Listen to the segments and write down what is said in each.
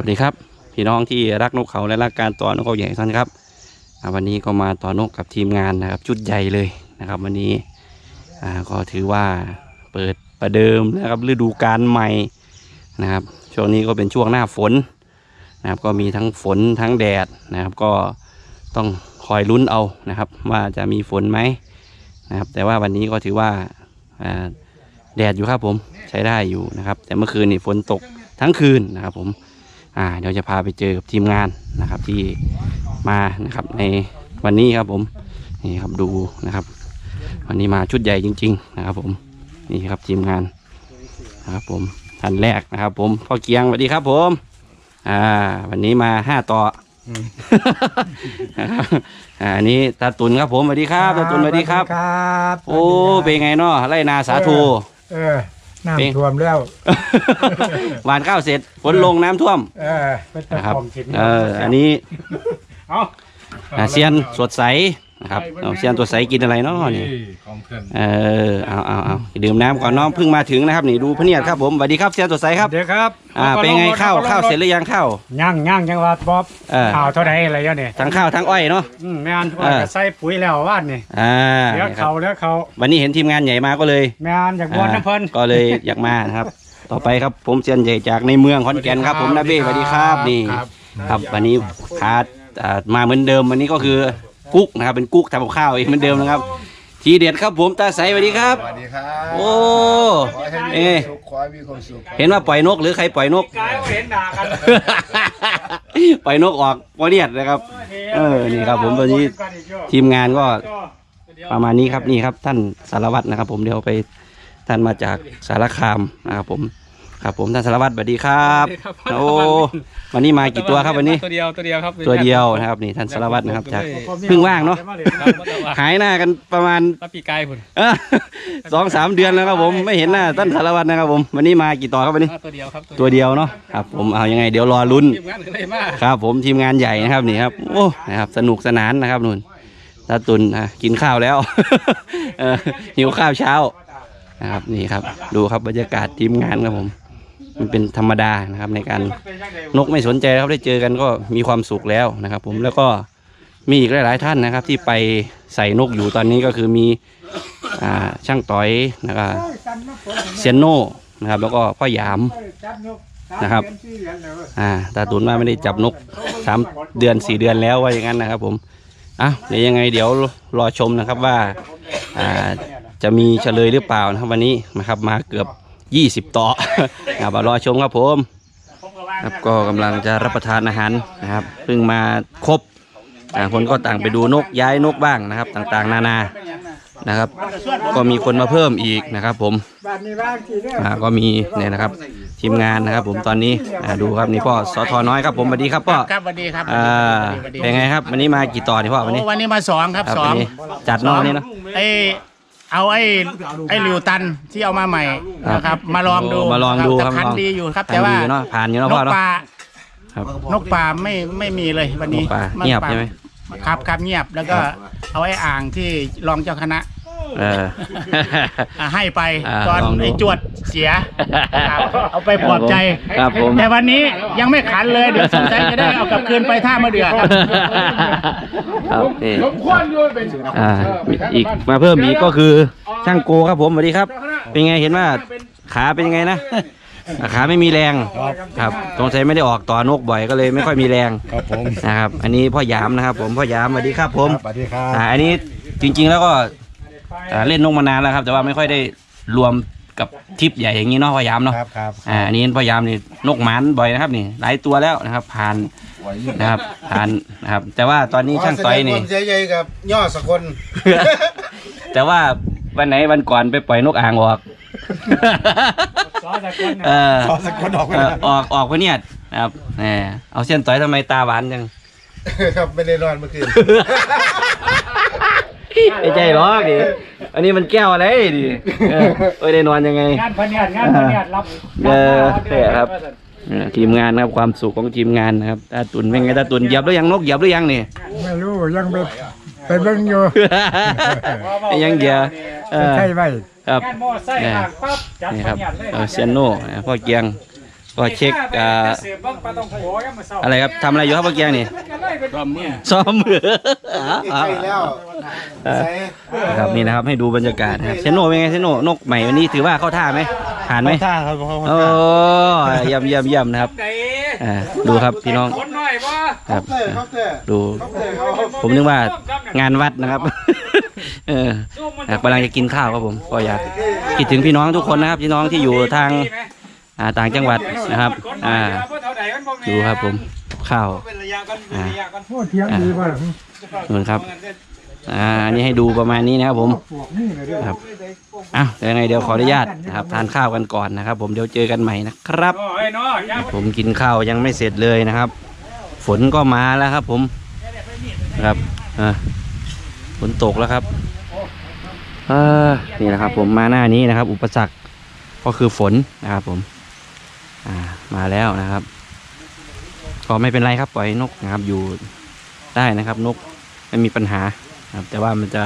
วัสดีครับ พี่น้องที่รักนกเขาและรักการต่อนกเขาใหญ่ท่านครับวันนี้ก็มาต่อนกกับทีมงานนะครับชุดใหญ่เลยนะครับ วันนี้ก็ถือว่าเปิดประเดิมนะครับฤดูกาลใหม่นะครับ ช่วงนี้ก็เป็นช่วงหน้าฝนนะครับก็มีทั้งฝนทั้งแดดนะครับ ก็ต้องคอยลุ้นเอานะครับ ว่าจะมีฝนไหมนะครับ แต่ว่าวันนี้ก็ถือว่าแดดอยู่ครับผมใช้ได้อยู่นะครับ แต่เมื่อคืนนี่ฝนตกทั้งคืนนะครับผม อ่าเดี๋ยวจะพาไปเจอกับทีมงานนะครับที่มานะครับในวันนี้ครับผมนี่ครับดูนะครับ วันนี้มาชุดใหญ่จริง ๆ นะครับ ผมนี่ครับทีมงานนะครับ ผมท่านแรกนะครับ ผมพ่อเกียงสวัสดีครับ ผม อ่า วันนี้มาห้าต่ออนะครับอ่าอันนี้ตาตุนครับผมสวัสดีครับตาตุนสวัสดีครับ ครับ โอ้เป็นไงเนาะไร่นาสาธุเออเป็ นน้ำท่วมแล้ว หวานข้าวเสร็จฝนลงน้ำท่วมเออเป็นตะนะครับคอมกินเอออันนี้เอาอ่าเซียนสดใส นะครับเอาเซียนสดใสกินอะไรเนาะนี่ของเพื่อนเออเอาเอาเอาดื่มน้ำก่อนน้องเพิ่งมาถึงนะครับนี่ดูพะเนียดครับผมสวัสดีครับเซียนสดใสครับเดี๋ยวครับอ่าเป็นไงข้าวข้าวเสร็จหรือยังข้าวย่างย่างจังหวัดบ๊อบเออข่าวเท่าไหอะไรเนี่ยเนี่ยทั้งข้าวทั้งอ้อยเนาะอืมแม่นเออว่าจะใส่ปุ๋ยแล้วว่านนี่อ่าเดี๋ยวนะครับเขาเดี๋ยวเขาวันนี้เห็นทีมงานใหญ่มาก็เลยแม่นอยากบวชน้ำเพิ่นอ่าก็เลยอยากมานะครับ ต่อไปครับผมเซียนใหญ่จากในเมืองขอนแก่นครับ ผมนาเบ้สวัสดีครับนี่ครับวันนี้พาอ่ามาเหมือนเดิมวันนี้ก็คือ กุ๊กนะครับ เป็นกุ๊กทำกับข้าวเองเหมือนเดิมนะครับ ทีเด็ดครับผมตาใสสวัสดีครับ สวัสดีครับโอ้ ขอให้มีเอ้ความสุขขอให้มีความสุขเห็นว่าปล่อยนกหรือใครปล่อยนก กายเห็นหนากันปล่อยนกออกวอเนียดนะครับ เออนี่ครับผมตอนนี้ทีมงานก็ประมาณนี้ครับนี่ครับท่านสารวัตรนะครับ ผมเดี๋ยวไปท่านมาจากสารคามนะครับผม ครับผมท่านสารวัตรสวัสดีครับโอ้วันนี้มากี่ตัวครับวันนี้ ตัวเดียวตัวเดียวครับตัวเดียวนะครับนี่ท่านสารวัตรนะครับจากเพิ่งว่างเนอะครับแต่ว่าหายหน้ากันประมาณตะปีกายพุ่นเอ้อสองสามเดือนแล้วครับผมไม่เห็นหน้าท่านสารวัตรนะครับผมวันนี้มากี่ต่อครับวันนี้ตัวเดียวครับตัวเดียวเนาะครับผมเอายังไงเดี๋ยวรอลุ้นทีมงานก็เลยมาครับ ผมทีมงานใหญ่นะครับนี่ครับโอ้นะครับสนุกสนานนะครับนุ่นตาตุนอะกินข้าวแล้วเออหิวข้าวเช้านะครับนี่ครับ ดูครับบรรยากาศทีมงานครับผม มันเป็นธรรมดานะครับในการนกไม่สนใจครับได้เจอกันก็มีความสุขแล้วนะครับ ผมแล้วก็มีอีกหลาย ๆ ท่านนะครับ ที่ไปใส่นกอยู่ตอนนี้ก็คือมีอ่าช่างต่อยนะครับเซียนโน่นะครับ แล้วก็พ่อหยามนะครับอ่าตาตุนว่าไม่ได้จับนกสามเดือนสี่เดือนแล้วว่าอย่างนั้นนะครับ ผมอะเดี๋ยวยังไงเดี๋ยวรอชมนะครับว่าอ่าจะมีเฉลยหรือเปล่านะครับวันนี้นะครับมาเกือบ ยี่สิบต่อนะครับรอชมครับผมครับก็กำลังจะรับประทานอาหารนะครับเพิ่งมาครบต่างคนก็ต่างไปดูนกย้ายนกบ้างนะครับ ต่างๆ นานานะครับ ก็มีคนมาเพิ่มอีกนะครับ ผมบ้านนี้บ้านกี่เรื่องอ่าก็มีเนี่ยนะครับทีมงานนะครับ ผมตอนนี้อ่าดูครับนี่พ่อสทน้อยครับผมสวัสดีครับพ่อครับสวัสดีครับอ่าสวัสดีเป็นไงครับวันนี้มากี่ต่อนี่พ่อวันนี้โอ้วันนี้มาสองครับครับสอวังนนี้จัดเนอกวันนี้เนาะไอ เอาไอ้ไอ้ลิวตันที่เอามาใหม่ครับนะครับ มาลองดูโอ้มาลองดูแต่ครับพันลองธุ์ดีอยู่ครับพันแต่ธุ์ว่าดีเนาะผ่านอยู่เนาะนพ่อกเนาะปลาครับนกปลาไม่ไม่มีเลยวันนี้นกปลามันเงียบใช่ไหมครับครับเงียบแล้วก็เอาไอ้อ่างที่รองเจ้าคณะ เออ อะให้ไปอ่าตอนลองดูไอ้จวดเสียครับเอาไปปลอบใจ ครับผม แต่วันนี้ยังไม่ขันเลย เดี๋ยวสงสัยจะได้เอากลับคืนไปท่ามะเดือครับ ครับนี่อ่าอีกมาเพิ่มอีกก็คือช่างโกครับผมสวัสดีครับ เป็นไงเห็นว่าขาเป็นยังไงนะ ขาไม่มีแรงครับสงสัยไม่ได้ออกต่อนกบ่อยก็เลยไม่ค่อยมีแรงครับผมนะครับ อันนี้พ่อหยามนะครับ ผมพ่อหยามสวัสดีครับผม สวัสดีครับ อ่าอันนี้จริงๆแล้วก็ อ่าเล่นนกมานานแล้วครับ แต่ว่าไม่ค่อยได้รวมกับทริปใหญ่อย่างนี้เนาะพ่อหยามเนาะครับครับอ่าอันนี้พ่อหยามนี่นกหมานบ่อยนะครับนี่หลายตัวแล้วนะครับ ผ่านนะครับผ่านนะครับ แต่ว่าตอนนี้ช่างต่อยนี่ขแสดความเสียใจกับย่อสกลแต่ว่าวันไหนวันก่อนไปปล่อยนกอ่างออกสอจากคนน่ะเออย่อสกลออกไปเออแล้วออกออกพะเนี่ยนะครับแหมเอาเส้นต่อยทำไมตาหวานจัง ครับไม่ได้นอนเมื่อคืน ไม่ใช่หรอกดิอันนี้มันแก้วอะไรดิเออเอ้ยได้นอนยังไง งานพะเนียดงานพะเนียดรับเออเนี่ยครับ เออทีมงานนะครับความสุขของทีมงานนะครับตาตุนเป็นไงตาตุนเหยียบหรือยังนกเหยียบหรือยังนี่ ไม่รู้ยังไปไปเบิ่งอยู่ยังเหยียบเออใช่ไหมครับงานมอไซค์เนี่ยทางปั๊บจัดนี่คพะรับเนียดเลย เออเซียนโน่นะพ่อเกียง ก็เช็คอ่าเสียบ้างปลาตองโขยังมาเศร้าอะไรครับทำอะไรอยู่ครับเมื่อกี้นี่รอบเมื่อซ้อมมืออ๋อใกล้แล้วใส่ครับนี่นะครับให้ดูบรรยากาศนะครับเชนโนเป็นไงเชนโนนกใหม่วันนี้ถือว่าเข้าท่าไหมผ่านไหมท่าครับเขาโอ้เยี่ยมเยี่ยมเยี่ยมนะครับไหนอ่าดูครับพี่น้องคนหน่อยป่ะครับเตอร์ครับเตอร์ดูครับเตอร์เขาผมนึกว่างานวัดนะครับเออนะครับกำลังจะกินข้าวครับผมก็อยากคิดถึงพี่น้องทุกคนนะครับพี่น้องที่อยู่ทาง อ่าต่างจังหวัดนะครับอ่าดูครับผมข้าวเป็นระยะกันเป็นระยะกันโอ้เทียงดีป่ะนู่นครับอ่าอันนี้ให้ดูประมาณนี้นะครับผมครับอ้าวเดี๋ยวยังไงเดี๋ยวขออนุญาตนะครับทานข้าวกันก่อนนะครับ ผมเดี๋ยวเจอกันใหม่นะครับ ผมกินข้าวยังไม่เสร็จเลยนะครับ ฝนก็มาแล้วครับ ผมครับอ่าฝนตกแล้วครับเออนี่นะครับ ผมมาหน้านี้นะครับ อุปสรรคก็คือฝนนะครับผม อ่ามาแล้วนะครับ ก็ไม่เป็นไรครับ ปล่อยนกนะครับ อยู่ได้นะครับ นกไม่มีปัญหาครับ แต่ว่ามันจะ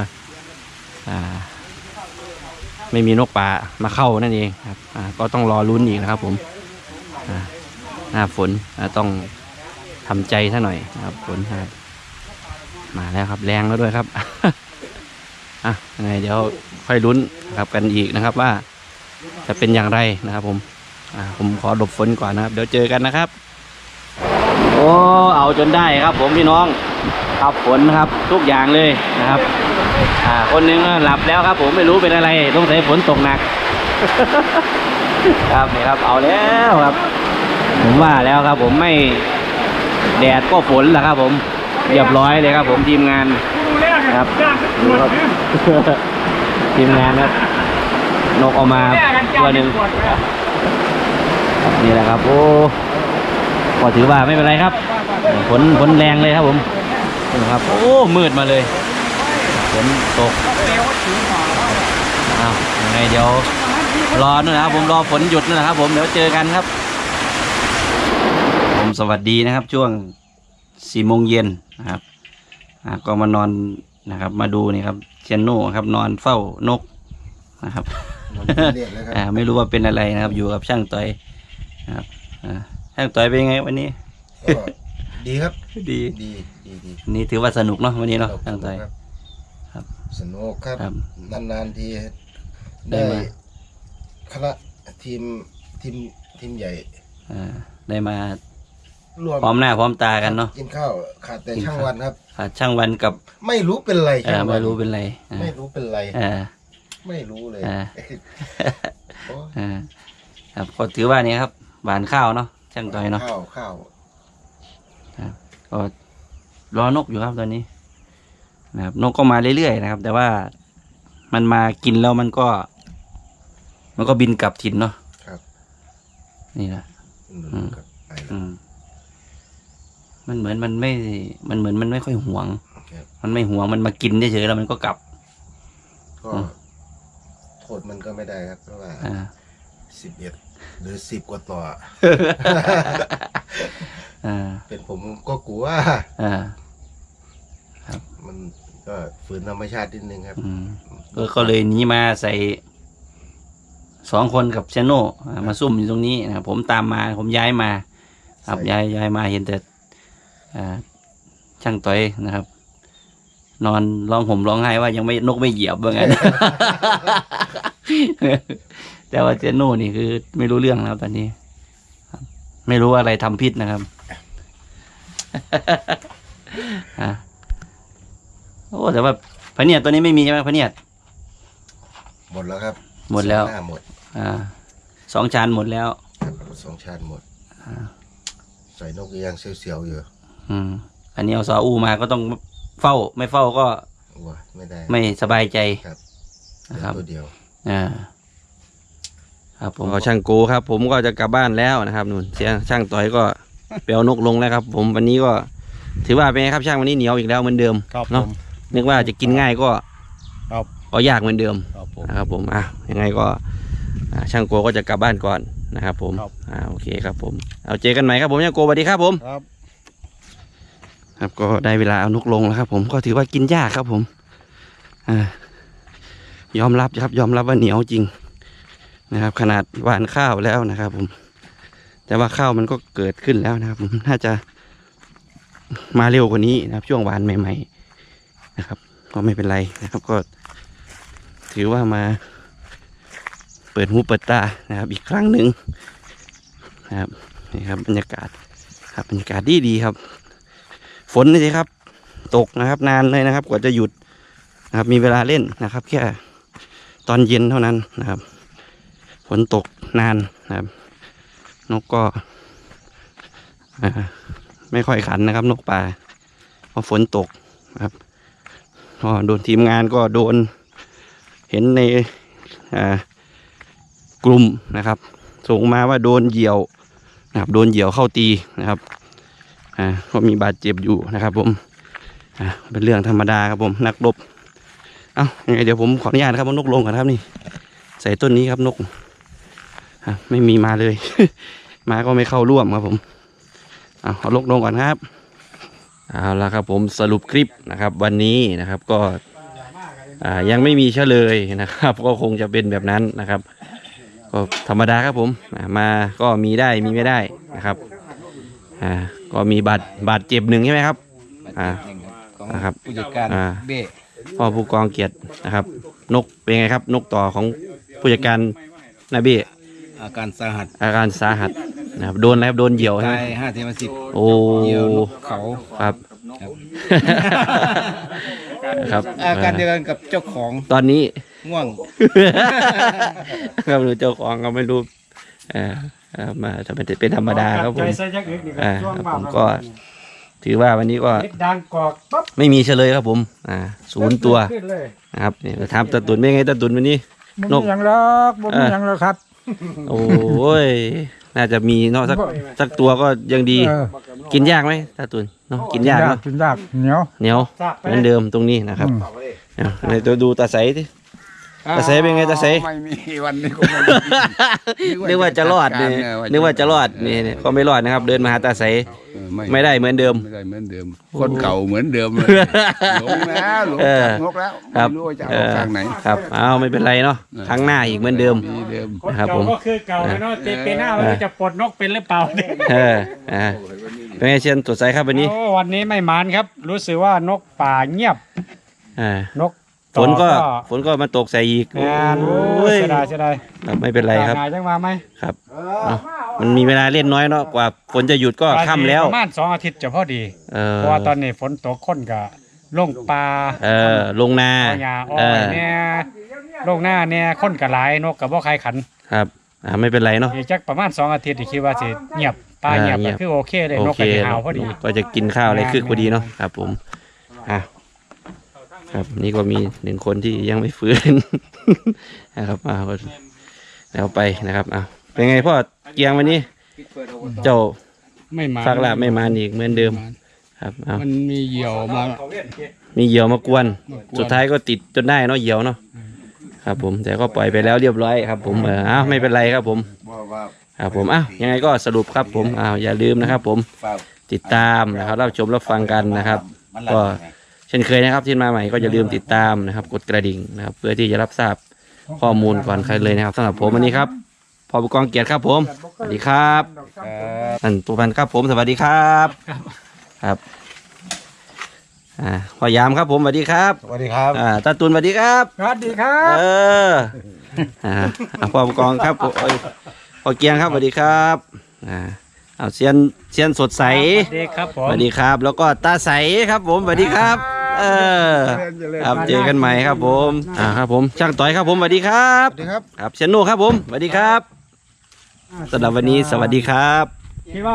อ่าไม่มีนกป่ามาเข้านั่นเองครับอ่าก็ต้องรอลุ้นอีกนะครับ ผมอ่าหน้าฝนต้องทำใจซะหน่อยนะครับฝนครับมาแล้วครับ แรงแล้วด้วยครับอะยังไงเดี๋ยวค่อยลุ้นครับกันอีกนะครับว่าจะเป็นอย่างไรนะครับผม ผมขอหลบฝนก่อนนะครับ เดี๋ยวเจอกันนะครับ โอ้เอาจนได้ครับผมพี่น้องครับฝนนะครับทุกอย่างเลยนะครับ อ่า คนหนึงหลับแล้วครับ ผมไม่รู้เป็นอะไรต้องใส่ฝนตกหนัก ครับนี่ครับเอาแล้วครับ ผมว่าแล้วครับ ผมไม่แดดก็ฝนแหละครับ ผมเรียบร้อยเลยครับ ผมทีมงานครับทีมงานครับนกออกมาแลกันจ้างตัวหนึ่ง นะนี่แหละครับ โอ้ก็ถือว่าไม่เป็นไรครับฝนฝนแรงเลยครับผมนี่ครับ โอ้มืดมาเลยฝนตกอ้าวยังไงเดี๋ยวรอนู่นนะครับผมรอฝนหยุดนู่นนะครับ ผมเดี๋ยวเจอกันครับ ผมสวัสดีนะครับ ช่วงสี่โมงเย็นนะครับอ่าก็มานอนนะครับ มาดูนี่ครับเชนโน่ครับ นอนเฝ้านกนะครับมันเรียกแล้วคอ่ารับไม่รู้ว่าเป็นอะไรนะครับ อยู่กับช่างต่อยนะ ครับอ่าช่างต่อยเป็นไงวันนี้ ก็ดีครับ ดีดีดีดีวันนี้ถือว่าสนุกเนาะวันนี้เนาะช่างต่อยครับครับ สนุกครับ ครับ นานๆทีได้ได้มา คณะทีมทีมทีมใหญ่อ่าได้มาร่วมพร้อมหน้าพร้อมตากันเนาะ กินข้าวขาดแต่กินช่างข้าววันครับอ่าช่างวันกับไม่รู้เป็นไรเอ่อช่างวันไม่รู้เป็นไรอ่าไม่รู้เป็นไร อ่า ไม่รู้เลยอ่า โอ้ อ่าครับก็ถือว่านี่ครับ หวานข้าวเนาะช่างต่อยเนาะข้าวข้าวก็รอนกอยู่ครับตอนนี้นะครับนกก็มาเรื่อยๆนะครับ แต่ว่ามันมากินแล้วมันก็ มันก็บินกลับถิ่นเนาะครับ นี่แหละอืมอืมครับไปอืมมันเหมือนมันไม่ มันเหมือนมันไม่ค่อยหวงครับมันไม่หวงมันมากินเฉยๆแล้วมันก็กลับก็อืมโทษมันก็ไม่ได้ครับเพราะว่าอ่าสิบเอ็ด หรือสิบกว่าต่อ อ่าเป็นผมก็กลัว อ่า มันก็ฝืนธรรมชาตินิดนึงครับ อืมก็ก็เลยหนีมาใส่สองคนกับเชโน่อ่ามาซุ่มอยู่ตรงนี้นะครับผมตามมาผมย้ายมา ครับใส่ย้ายย้ายมาเห็นแต่อ่าช่างต่อยนะครับ นอนร้องห่มร้องไห้ว่ายังไม่นกไม่เหยียบว่างั้น แต่ว่าเจโน่นี่คือไม่รู้เรื่องแล้วตอนนี้ครับไม่รู้ว่าอะไรทำพิษนะครับอะโอ้แต่ว่าพะเนียดตัวนี้ไม่มีใช่ไหมพะเนียด หมดแล้วครับหมดแล้วหน้าหมดอ่าสองจานหมดแล้ว ครับสองชาติหมดใส่นกยังเสียวๆอยู่อืม อันนี้เอาซออูมาก็ต้องเฝ้า ไม่เฝ้าก็ว้าไม่ได้ ไม่สบายใจครับนะครับ ตัวเดียว อ่าครับผมก็ช่างกูครับ ผมก็จะกลับบ้านแล้วนะครับนู่นเสียงช่างต่อยก็เปลวนกลงแล้วครับ ผมวันนี้ก็ถือว่าเป็นไงครับช่างวันนี้เหนียวอีกแล้วเหมือนเดิมครับผเนาะมนึกว่าจะกินง่ายก็ครับก็ยากเหมือนเดิมครับผม นะครับ ผมอะยังไงก็อ่าช่างโกก็จะกลับบ้านก่อนนะครับ ผมครับ อ่าโอเคครับ ผมเอาเจอกันใหม่ครับผมช่างโกสวัสดีครับผม ครับ ครับก็ได้เวลาเอานกลงแล้วครับ ผมก็ถือว่ากินยากครับผมอ่า ยอมรับครับ ยอมรับว่าเหนียวจริงนะครับ ขนาดหวานข้าวแล้วนะครับ ผม แต่ว่าข้าวมันก็เกิดขึ้นแล้วนะครับ ผมน่าจะมาเร็วกว่านี้นะครับ ช่วงหวานใหม่ ๆ นะครับ ก็ไม่เป็นไรนะครับ ก็ ถือว่ามา เปิดหูเปิดตานะครับ อีกครั้งหนึ่งนะครับนี่ครับบรรยากาศครับบรรยากาศดีดีๆครับ ฝนนี่สิครับ ตกนะครับ นานเลยนะครับ กว่าจะหยุดนะครับ มีเวลาเล่นนะครับ แค่ ตอนเย็นเท่านั้นนะครับฝนตกนานนะครับ นกก็ไม่ค่อยขันนะครับ นกป่าเพราะฝนตกนะครับก็โดนทีมงานก็โดนเห็นในกลุ่มนะครับ ส่งมาว่าโดนเหยี่ยวนะครับ โดนเหยี่ยวเข้าตีนะครับก็มีบาดเจ็บอยู่นะครับ ผมเป็นเรื่องธรรมดาครับผมนักรบ เอ้ายังไงเดี๋ยวผมขออนุญาตนะครับเอานกลงก่อนครับนี่ ใส่ต้นนี้ครับนกอะไม่มีมาเลย มาก็ไม่เข้าร่วมครับผมเอาเอาลกลงก่อนครับเอาละครับผมสรุปคลิปนะครับ วันนี้นะครับก็อ่ายังไม่มีเฉลยนะครับ ก็คงจะเป็นแบบนั้นนะครับ ก็ธรรมดาครับผมอ่ามาก็มีได้มีไม่ได้นะครับอ่าก็มีบาดบาดเจ็บหนึ่งใช่ไหมครับอ่าของนะครับผู้จัดการอ่าเบ้ พ่อผู้กองเกียรตินะครับ นกเป็นไงครับ นกต่อของผู้จัดการนาเบ้อาการสาหัสอาการสาหัสนะครับโดนอะไรครับโดนเหยี่ยวใช่ไหมตายห้าสิบสิบโอ้เยี่ยวนกเขาครับครับอาการเดียวกันกับเจ้าของตอนนี้ ง่วง ครับหรือเจ้าของก็ไม่รู้เอ่อเอ่อมาทำเป็นเป็นธรรมดาครับผใจม ใส่ยักษ์อีกนี่อ่าช่วงครับมาผมก็ ถือว่าวันนี้ก็เฮ็ดดังกอกปั๊บไม่มีเฉลยครับผม อ่าศูนย์ตัวขึ้นเลยนะครับนี่ถามตาตุนเป็นไงตาตุนวันนี้ บ่นมีกหยังหรอกบ่มีหยังหรอกครับ โอ้ยน่าจะมีเนาะสักสักตัวก็ยังดี เออกินยากไหมตาตุนเนาะกินยากเนาะกินยากเหนียว เหนียวซากไปเหมือนเดิมตรงนี้นะครับอืม เอาในตัวดูตาใสที่ ตาเสเป็นไงตาเสไม่มีวันนี้ก็ไม่นึกว่าจะรอดนี่นึกว่าจะรอดนี่นี่ก็ไม่รอดนะครับ เดินมาหาตาใสเออไม่ไม่ได้เหมือนเดิมไม่ได้เหมือนเดิม คนเก่าเหมือนเดิมเลยหลงแล้วหลงเออจากงกแล้วครับไม่รู้ว่าจะเอเอาอทางไหนครับเอาไม่เป็นไรเนาะครั้งหน้าอีกเหมือนเดิมมีเดิมคนนะครับเก่าผมก็คือเก่าแล้วเนาะเจเปหน้ามันจะปลดนกเป็นหรือเปล่าเนี่ยเอออ่าเป็นไงเชียนตรวจสายครับวันนี้โอ้วันนี้ไม่มานครับ รู้สึกว่านกป่าเงียบอ่านก ฝนก็ต่อฝนก็มาตกใส่อีกงานโอ้โอ้ยยเสียดายเสียดายครับไม่เป็นไรครับงานจังมาไหมครับเนาะมันมีเวลาเล่นน้อยเนาะกว่าฝนจะหยุดก็ค่ำแล้วประมาณสองอาทิตย์จะพอดีเออเพราะว่าตอนนี้ฝนตกคนก็ลงปลาเออลงนาเอาหญ้าอ้อเอยอเนี่ยลงหน้าเนี่ยคนก็หลายนกก็บ่ใครขันครับอ่าไม่เป็นไรเนาะอีกจักประมาณสองอาทิตย์ที่คิดว่าสิเงียบปลาอ่าเงียบเงีก็ยบคือโอเคเลยโอนกเคก็สิหาวพอดี ก็จะกินข้าวอะไรงานคึกพอดีเนาะครับผมอะ ครับ นี่ก็มีหนึ่งคนที่ยังไม่ฟื้นนะครับอ่าก็แล้วไปนะครับอะเป็นไงพ่อเกียงวันนี้ เจ้าไม่มาฝากลาบไม่มาอีกเหมือนเดิม ครับเอามันมีเหยี่ยวมา มีเหยี่ยวมากวนมากวน สุดท้ายก็ติดจนได้เนาะเหยี่ยวเนาะครับผมแต่ก็ปล่อยไปแล้วเรียบร้อยครับ ผมเอออ้าวไม่เป็นไรครับผมว่าว่าครับผมอ้าวยังไงก็สรุปครับผมอ้าวอย่าลืมนะครับ ผมเปล่าติดตามนะครับรับชมรับฟังกันนะครับมันก็ลั่นไงเช่นเคยนะครับที่มาใหม่ก็อย่าลืมติดตามนะครับ กดกระดิ่งนะครับ เพื่อที่จะรับทราบข้อมูลก่อนใครเลยนะครับสำหรับผมวันนี้ครับพอบุกองเกียรติครับผมสวัสดีครับท่านตุพันธ์ครับผมสวัสดีครับครับอ่าพอยามครับผมสวัสดีครับสวัสดีครับอ่าตาตุนสวัสดีครับสวัสดีครัเอบออ่าอ่าพอบุกองครับโอ้ยพอเกียงครับสวัสดีครับอ่าเอาเซียนเซียนสดใสสวัสดีครับผสมวัสดีครับ แล้วก็ตาใสครับผมสวัสดีครับ เออครับเจอกันใหม่ครับผมอ่าครับผมช่างต่อยครับผมสวัสดีครับสวัสดีครับครับเชยนโนครับผมสวัสดีครับสำหรับวันนี้สวัสดีครับคิดว่า